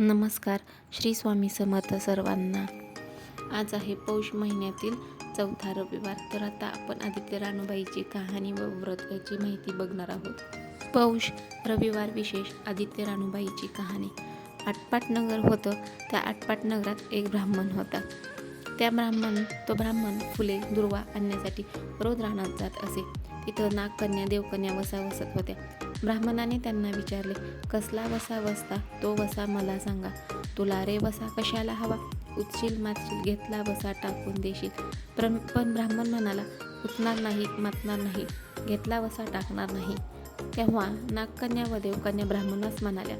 नमस्कार श्री स्वामी समर्थ सर्वांना. आज आहे पौष महिन्यातील चौथा रविवार. तर आता आपण आदित्य रानूबाईची कहाणी व व्रत याची माहिती बघणार आहोत. पौष रविवार विशेष आदित्य रानूबाईची कहाणी. आटपाट नगर होतं त्या आटपाट नगरात एक ब्राह्मण होता. त्या ब्राह्मण तो ब्राह्मण फुले दुर्वा आणण्यासाठी रोज रानात जात असे. तिथं नागकन्या देवकन्या वसा वसत होत्या. ब्राह्मणाने त्यांना विचारले कसला वसा वसता? तो वसा मला सांगा. तुला रे वसा कशाला हवा? उचशील मातशील घेतला वसा टाकून देशील. प्र पण ब्राह्मण म्हणाला उठणार नाही मातणार नाही. घेतला वसा टाकणार नाही. तेव्हा नागकन्या व देवकन्या ब्राह्मणास म्हणाल्या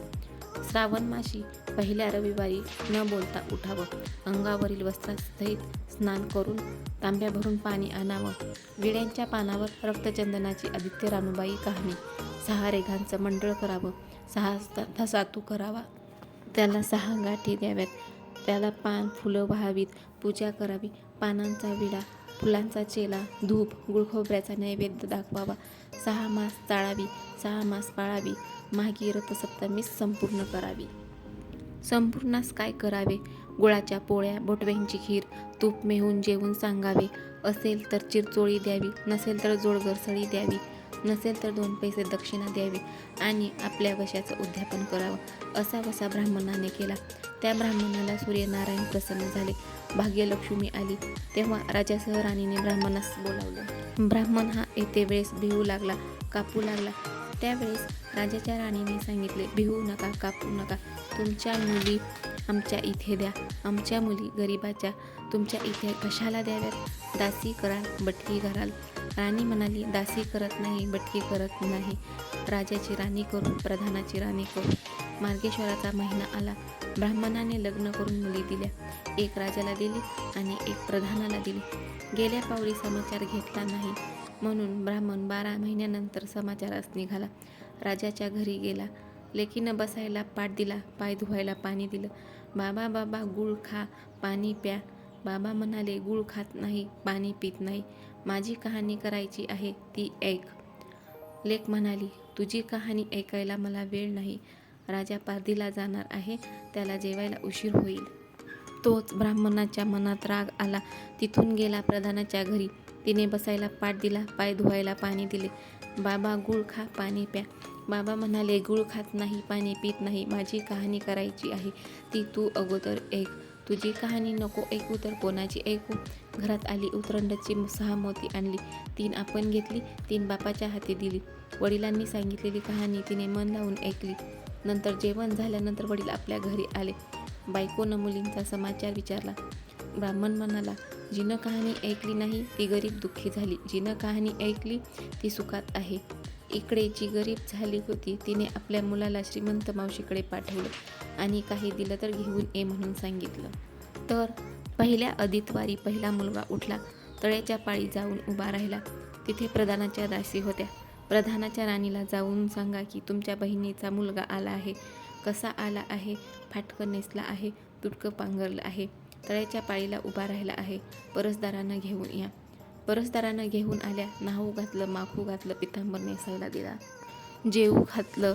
श्रावण माशी पहिल्या रविवारी न बोलता उठावं. अंगावरील वस्त्रासहित स्नान करून तांब्या भरून पाणी आणावं. विड्यांच्या पानावर रक्तचंदनाची आदित्य रानूबाई कहाणी. सहा रेघांचं मंडळ करावं. सहा धसातू करावा. त्याला सहा गाठी द्याव्यात. त्याला पान फुलं व्हावीत. पूजा करावी. पानांचा विडा फुलांचा चेला धूप गुळखोबऱ्याचा नैवेद्य दाखवावा. सहा मास चाळावी. सहा मास पाळावी. मागी रथसप्तमी संपूर्ण करावी. संपूर्णास काय करावे? गुळाच्या पोळ्या बोटव्यांची खीर तूप मेहून जेवून सांगावे. असेल तर चिरचोळी द्यावी नसेल तर जोडगरसळी द्यावी नसेल तर दोन पैसे दक्षिणा द्यावी आणि आपल्या वशाचं उद्यापन करावं असा वसा ब्राह्मणाने केला. त्या ब्राह्मणाला सूर्यनारायण प्रसन्न झाले. भाग्यलक्ष्मी आली. तेव्हा राजासह राणीने ब्राह्मणास बोलावलं. ब्राह्मण हा येते वेळेस भिवू लागला कापू लागला. त्यावेळेस राजाच्या राणीने सांगितले भिवू नका कापू नका. तुमच्या मुली आमच्या इथे द्या. आमच्या मुली गरिबाच्या तुमच्या इथे कशाला द्याव्यात? दासी कराल बटकी कराल राणी म्हणाली दासी करत नाही बटकी करत नाही. राजाची राणी करून प्रधानाची राणी करून. मार्गेश्वराचा महिना आला. ब्राह्मणाने लग्न करून मुली दिल्या. एक राजाला दिली आणि एक प्रधानाला दिली. गेल्या पावली समाचार घेतला नाही. म्हणून ब्राह्मण बारा महिन्यानंतर समाचारास निघाला. राजाच्या घरी गेला. लेकीनं बसायला पाठ दिला पाय धुवायला पाणी दिलं. बाबा बाबा गुळ खा पाणी प्या. बाबा म्हणाले गुळ खात नाही पाणी पित नाही. माझी कहाणी करायची आहे ती ऐक. लेक म्हणाली तुझी कहाणी ऐकायला मला वेळ नाही. राजा पारधीला जाणार आहे त्याला जेवायला उशीर होईल. तोच ब्राह्मणाच्या मनात राग आला. तिथून गेला प्रधानाच्या घरी. तिने बसायला पाठ दिला पाय धुवायला पाणी दिले. बाबा गुळ खा पाणी प्या. बाबा म्हणाले गुळ खात नाही पाणी पित नाही माझी कहाणी करायची आहे. ती तू अगोदर ऐक. तुझी कहाणी नको ऐकू तर कोणाची ऐकू? घरात आली उतरंडची सहा मोती आणली. तीन आपण घेतली तीन बापाच्या हाती दिली. वडिलांनी सांगितलेली कहाणी तिने मन लावून ऐकली. नंतर जेवण झाल्यानंतर वडील आपल्या घरी आले. बायकोनं मुलींचा समाचार विचारला. ब्राह्मण म्हणाला जिनं कहाणी ऐकली नाही ती गरीब दुःखी झाली. जिनं कहाणी ऐकली ती सुखात आहे. इकडे जी गरीब झाली होती तिने आपल्या मुलाला श्रीमंत मावशीकडे पाठवलं आणि काही दिलं तर घेऊन ये म्हणून सांगितलं. तर पहिल्या अदितवारी पहिला मुलगा उठला तळ्याच्या पाळी जाऊन उभा राहिला. तिथे प्रधानाच्या दासी होत्या. प्रधानाच्या राणीला जाऊन सांगा की तुमच्या बहिणीचा मुलगा आला आहे. कसा आला आहे? फाटकं नेसला आहे तुटकं पांघरलं आहे. तळ्याच्या पाळीला उभा राहिला आहे. परसदारांना घेऊन या. परसदारानं घेऊन आल्या. नाहू घातलं माखू घातलं पितांबर नेसायला दिला. जेऊ घातलं.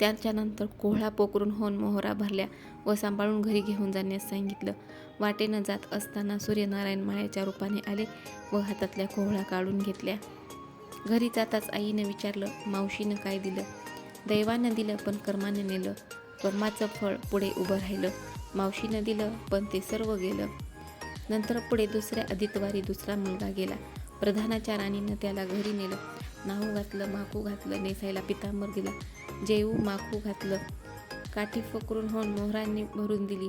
त्याच्यानंतर कोहळा पोकरून होऊन मोहरा भरल्या व सांभाळून घरी घेऊन जाण्यास सांगितलं. वाटेनं जात असताना सूर्यनारायण माळ्याच्या रूपाने आले व हातातल्या कोहळा काढून घेतल्या. घरी जाताच आईनं विचारलं मावशीनं काय दिलं? दैवानं दिलं पण कर्मानं नेलं. कर्माचं फळ पुढे उभं राहिलं. मावशीनं दिलं पण ते सर्व गेलं. नंतर पुढे दुसऱ्या अदितवारी दुसरा मुलगा गेला. प्रधानाच्या राणीनं त्याला घरी नेलं. नाहू घातलं माकू घातलं नेसायला पितांबर दिला. जेऊ माखू घातलं. काठी फकरून होऊन मोहरांनी भरून दिली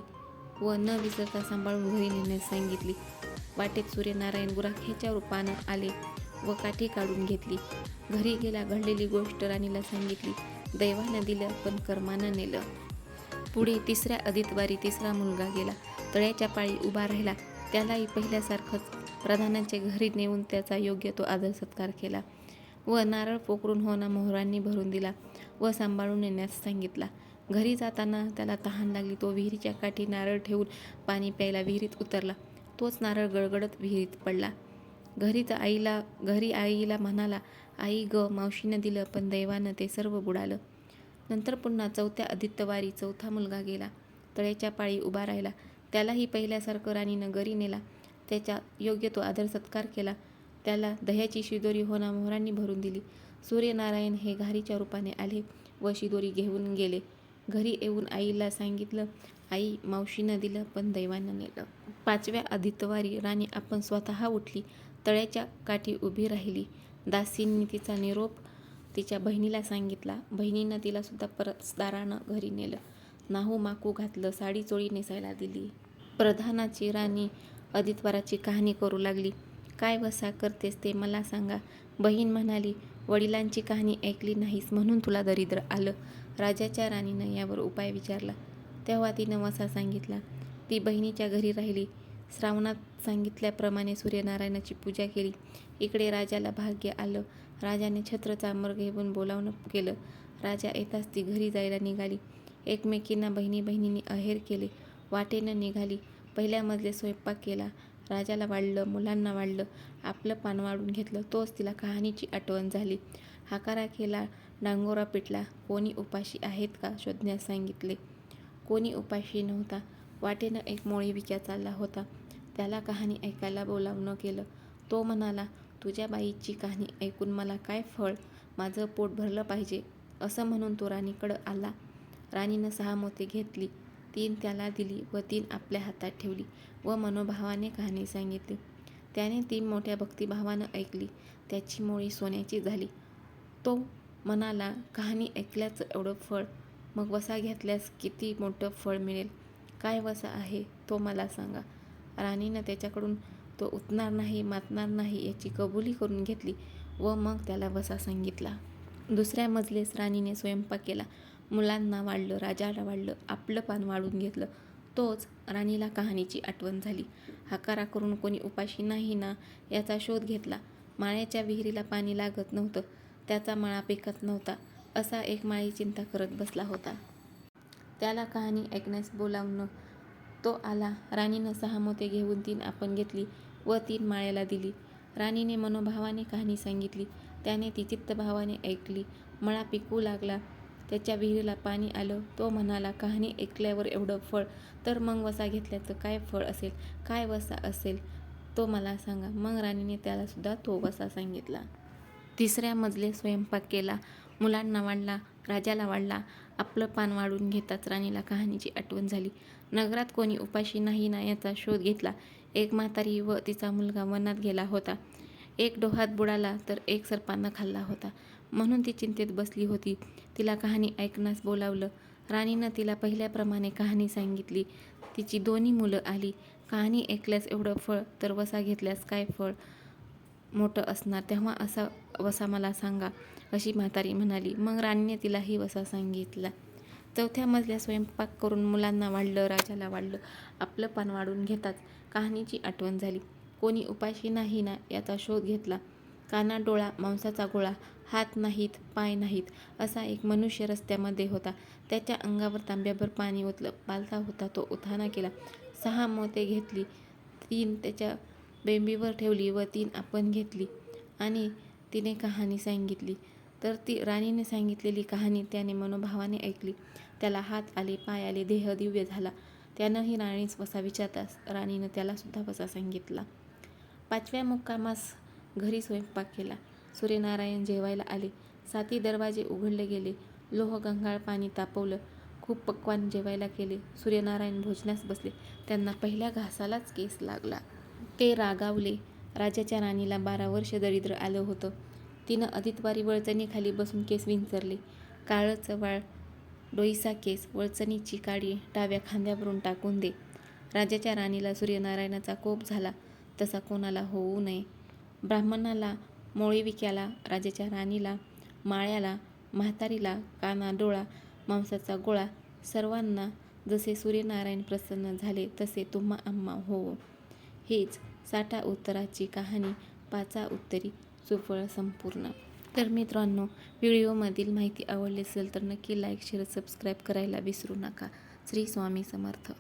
व न विसरता सांभाळून घरी नेण्यास सांगितली वाटेत सूर्यनारायण गुराख्याच्या रूपानं आले व काठी काढून घेतली. घरी गेला घडलेली गोष्ट राणीला सांगितली. दैवानं दिलं पण कर्मानं नेलं. पुढे तिसऱ्या अदितवारी तिसरा मुलगा गेला. तळ्याच्या पाळी उभा राहिला. त्यालाही पहिल्यासारखंच प्रधानांच्या घरी नेऊन त्याचा योग्य तो आदर सत्कार केला व नारळ पोकरून होणा मोहरांनी भरून दिला व सांभाळून नेण्यास सांगितला. घरी जाताना त्याला तहान लागली. तो विहिरीच्या काठी नारळ ठेवून पाणी प्यायला विहिरीत उतरला. तोच नारळ गडगडत विहिरीत पडला. घरीच आईला घरी आईला म्हणाला आई ग मावशीनं दिलं पण दैवानं ते सर्व बुडालं. नंतर पुन्हा चौथ्या आदित्यवारी चौथा मुलगा गेला. तळेच्या पाळी उभा राहिला. त्यालाही पहिल्यासारखं राणीनं घरी नेला. त्याच्या योग्य तो आदर सत्कार केला. त्याला दह्याची शिदोरी होना मोहरांनी भरून दिली. सूर्यनारायण हे घारीच्या रूपाने आले व शिदोरी घेऊन गेले. घरी येऊन आईला सांगितलं आई मावशीनं दिलं पण दैवानं नेलं. पाचव्या आदित्यवारी राणी आपण स्वतः उठली. तळ्याच्या काठी उभी राहिली. दासींनी तिचा निरोप तिच्या बहिणीला सांगितला. बहिणीनं तिला सुद्धा परत दारानं घरी नेलं. नाहू माकू घातलं साडी चोळी नेसायला दिली. प्रधानाची राणी अदितवाराची कहाणी करू लागली. काय वसा करतेस ते मला सांगा. बहीण म्हणाली वडिलांची कहाणी ऐकली नाहीस म्हणून तुला दरिद्र आलं. राजाच्या राणीनं यावर उपाय विचारला. तेव्हा तिनं वसा सांगितला. ती बहिणीच्या घरी राहिली. श्रावणात सांगितल्याप्रमाणे सूर्यनारायणाची पूजा केली. इकडे राजाला भाग्य आलं. राजाने छत्र चांबर घेऊन बोलावणं केलं. राजा येताच ती घरी जायला निघाली. एकमेकींना बहिणी बहिणींनी अहेर केले. वाटेनं निघाली. पहिल्या मजले स्वयंपाक केला. राजाला वाढलं मुलांना वाढलं. आपलं पान वाढून घेतलं. तोच तिला कहाणीची आठवण झाली. हाकारा केला डांगोरा पिटला. कोणी उपाशी आहेत का? शोधण्यास सांगितले. कोणी उपाशी नव्हता. वाटेनं एक मोळी विक्या चालला होता. त्याला कहाणी ऐकायला बोलावणं केलं. तो म्हणाला तुझ्या बाईची कहाणी ऐकून मला काय फळ? माझं पोट भरलं पाहिजे. असं म्हणून तो राणीकडं आला. राणीनं सहा मोती घेतली. तीन त्याला दिली व तीन आपल्या हातात ठेवली व मनोभावाने कहाणी सांगितली. त्याने तीन मोठ्या भक्तिभावानं ऐकली. त्याची मोळी सोन्याची झाली. तो मनाला कहाणी ऐकल्याचं एवढं फळ? मग वसा घेतल्यास किती मोठं फळ मिळेल? काय वसा आहे तो मला सांगा. राणीनं त्याच्याकडून तो उतणार नाही मातणार नाही याची कबुली करून घेतली व मग त्याला वसा सांगितला. दुसऱ्या मजलेस राणीने स्वयंपाक केला. मुलांना वाढलं राजाला वाढलं आपलं पान वाढून घेतलं तोच राणीला कहाणीची आठवण झाली. हाकारा करून कोणी उपाशी नाही ना याचा शोध घेतला. माळ्याच्या विहिरीला पाणी लागत नव्हतं त्याचा माळा पिकत नव्हता असा एक माळी चिंता करत बसला होता. त्याला कहाणी ऐकण्यास बोलावणं तो आला. राणीनं सहा मोते घेऊन तीन आपण घेतली व तीन माळ्याला दिली. राणीने मनोभावाने कहाणी सांगितली. त्याने ती चित्तभावाने ऐकली. मळा पिकू लागला. त्याच्या विहिरीला पाणी आलं. तो म्हणाला कहाणी ऐकल्यावर एवढं फळ तर मग वसा घेतल्याचं काय फळ असेल? काय वसा असेल? तो मला सांगा. मग राणीने त्याला सुद्धा तो वसा सांगितला. तिसऱ्या मजले स्वयंपाक केला. मुलांना वाढला राजाला वाढला. आपलं पान वाढून घेताच राणीला कहाणीची आठवण झाली. नगरात कोणी उपाशी नाही ना याचा शोध घेतला. एक म्हातारी व तिचा मुलगा वनात गेला होता. एक डोहात बुडाला तर एक सर्पानं खाल्ला होता. म्हणून ती चिंतेत बसली होती. तिला कहाणी ऐकण्यास बोलावलं. राणीनं तिला पहिल्याप्रमाणे कहाणी सांगितली. तिची दोन्ही मुलं आली. कहाणी ऐकल्यास एवढं फळ तर वसा घेतल्यास काय फळ मोठं असणार? तेव्हा असा वसा मला सांगा अशी म्हातारी म्हणाली. मग राणीने तिलाही वसा सांगितला. चौथ्या मजल्या स्वयंपाक करून मुलांना वाढलं राजाला वाढलं. आपलं पान वाढून घेताच कहाणीची आठवण झाली. कोणी उपाशी नाही ना याचा शोध घेतला. काना डोळा मांसाचा गोळा हात नाहीत पाय नाहीत असा एक मनुष्य रस्त्यामध्ये होता. त्याच्या अंगावर तांब्याभर पाणी ओतलं. पालता होता तो. उथाना केला. सहा मोते घेतली. तीन त्याच्या बेंबीवर ठेवली व तीन आपण घेतली. आणि तिने कहाणी सांगितली. तर ती राणीने सांगितलेली कहाणी त्याने मनोभावाने ऐकली. त्याला हात आले पाय आले देह दिव्य झाला. त्यानंही राणीच वसा विचारतास राणीनं त्यालासुद्धा वसा सांगितला. पाचव्या मुक्कामास घरी स्वयंपाक केला. सूर्यनारायण जेवायला आले. साती दरवाजे उघडले गेले. लोहगंगाळ पाणी तापवलं. खूप पक्वान जेवायला केले. सूर्यनारायण भोजनास बसले. त्यांना पहिल्या घासालाच केस लागला. ते रागावले. राजाच्या राणीला बारा वर्ष दरिद्र आलं होतं. तिनं अदितवारी वळचणीखाली बसून केस विंचरले. काळं चवाळ डोईसा केस वळचणीची काडी डाव्या खांद्यावरून टाकून दे. राजाच्या राणीला सूर्यनारायणाचा कोप झाला. तसा कोणाला होऊ नये. ब्राह्मणाला मोळीविक्याला राजाच्या राणीला माळ्याला म्हातारीला काना डोळा मांसाचा गोळा सर्वांना जसे सूर्यनारायण प्रसन्न झाले तसे तुम्हा आम्हा हो. हेच साठा उत्तराची कहाणी पाचा उत्तरी सुफळ संपूर्ण. तर मित्रांनो व्हिडिओमधील माहिती आवडली असेल तर नक्की लाईक शेअर सबस्क्राईब करायला विसरू नका. श्री स्वामी समर्थ.